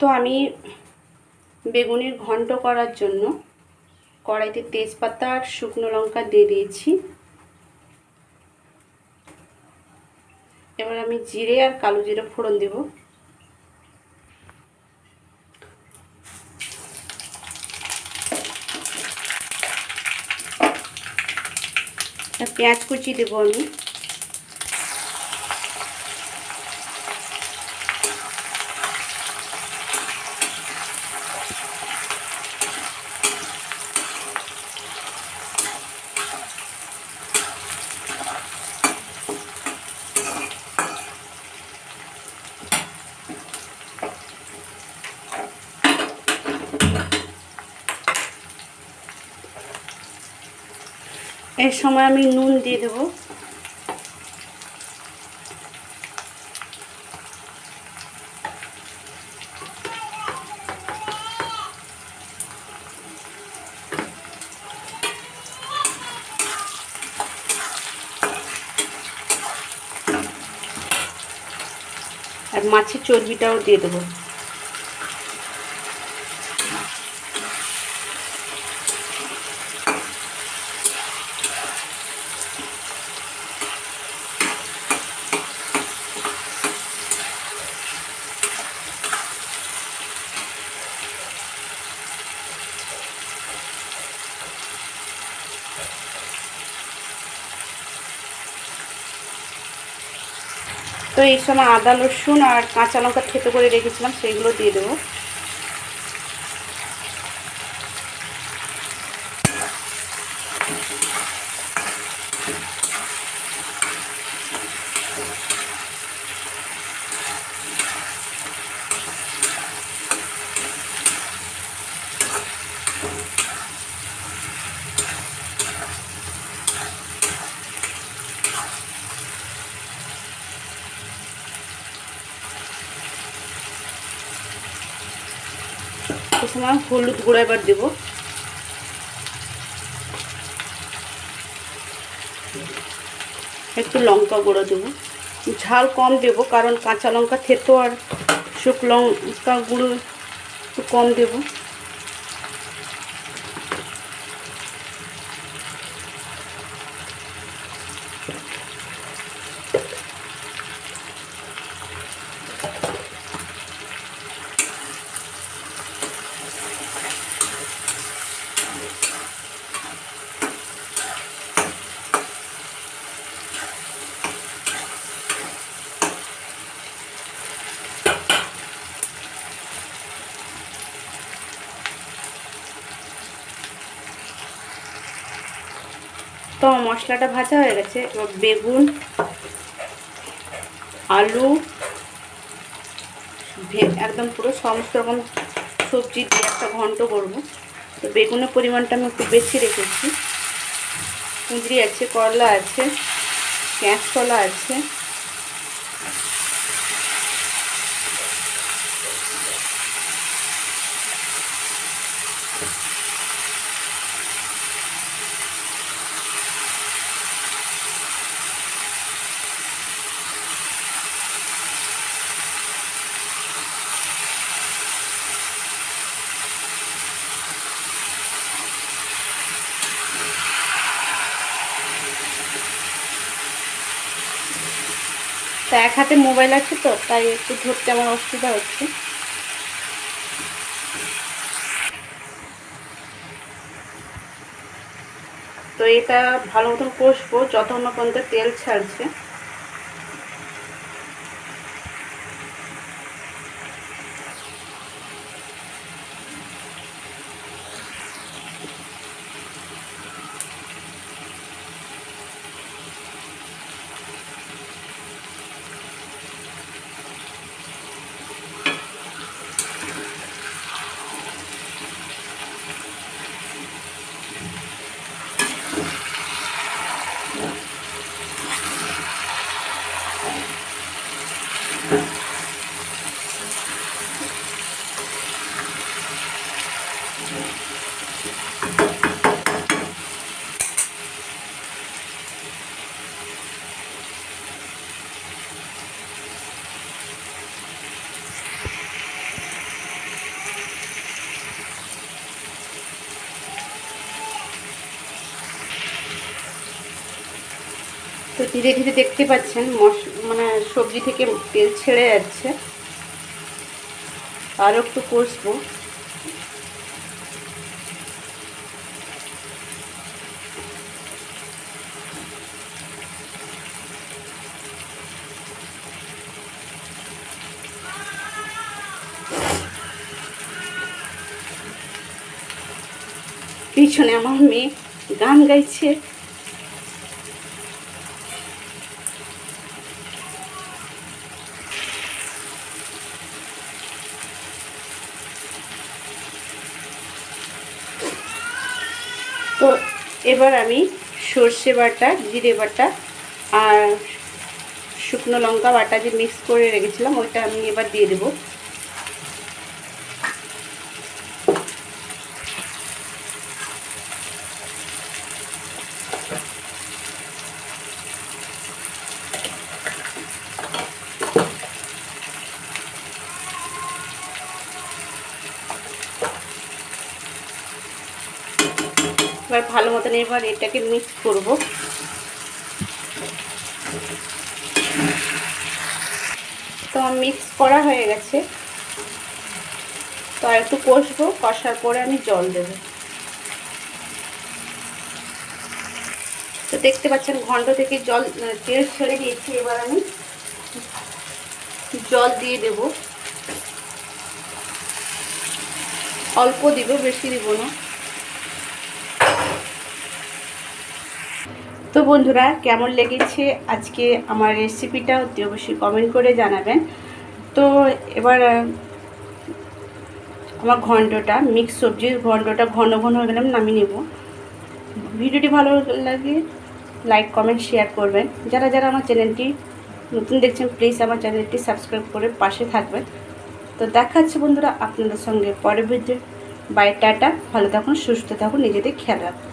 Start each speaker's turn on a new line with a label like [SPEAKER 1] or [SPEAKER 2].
[SPEAKER 1] তো আমি বেগুনের ঘন্ট করার জন্য কড়াইতে তেজপাতা আর শুকনো লঙ্কা দিয়ে দিয়েছি। এবার আমি জিরে আর কালো জিরে ফোড়ন দেব। পেঁয়াজ কুচি দেবো আমি। এর সময় আমি নুন দিয়ে দেবো। আর মাছের চর্বিটাও দিয়ে দেবো। তো এই সময় আদা রসুন আর কাঁচা লঙ্কা থেতো করে রেখেছিলাম সেইগুলো দিয়ে দেবো। সময় হলুদ গুঁড়া এবার দেবো। একটু লঙ্কা গুঁড়ো দেবো। ঝাল কম দেব, কারণ কাঁচা লঙ্কা থেতো আর শুক লঙ্কা গুঁড়ো একটু কম দেবো। তো মশলাটা ভাজা হয়ে গেছে। এবার বেগুন, আলু একদম পুরো সমস্ত রকম সবজি দিয়ে একটা ঘন্ট করব। তো বেগুনের পরিমাণটা আমি একটু বেশি রেখেছি। কুঁদরি আছে, করলা আছে কাঁচকলা আছে। তা এক হাতে মোবাইল আছে তো, তাই একটু ধরতে আমার অসুবিধা হচ্ছে। তো এটা ভালো মতন কষবো, যত না পর্যন্ত তেল ছাড়ছে। ধীরে ধীরে দেখতে পাচ্ছেন মানে সবজি থেকে তেল ছেড়ে যাচ্ছে। আরও একটু কষবো। পিছনে আমার মেয়ে গান গাইছে তো এবার আমি সর্ষে বাটা, জিরে বাটা আর শুকনো লঙ্কা বাটা যে মিক্স করে রেখেছিলাম, ওইটা আমি এবার দিয়ে দেবো। এবার ভালো মতন এবার এটাকে মিক্স করব। তো মিক্স করা হয়ে গেছে। তো আর একটু কষবো, কষার পরে আমি জল দেব। তো দেখতে পাচ্ছেন ঘন্ট থেকে জল তেল ছেড়ে দিয়েছি, এবার আমি জল দিয়ে দেব। অল্প দিব, বেশি দিব না। তো বন্ধুরা, কেমন লেগেছে আজকে আমার রেসিপিটা অতি অবশ্যই কমেন্ট করে জানাবেন। তো এবার আমার ঘন্টটা মিক্স সবজির ঘন্টটা ঘন ঘন হয়ে গেলাম নামিয়ে নেব। ভিডিওটি ভালো লাগে লাইক কমেন্ট শেয়ার করবেন। যারা যারা আমার চ্যানেলটি নতুন দেখছেন প্লিজ আমার চ্যানেলটি সাবস্ক্রাইব করে পাশে থাকবেন। তো দেখা হচ্ছে বন্ধুরা আপনাদের সঙ্গে পরের ভিডিও বাই টাটা ভালো থাকুন, সুস্থ থাকুন, নিজেদের খেয়াল রাখুন।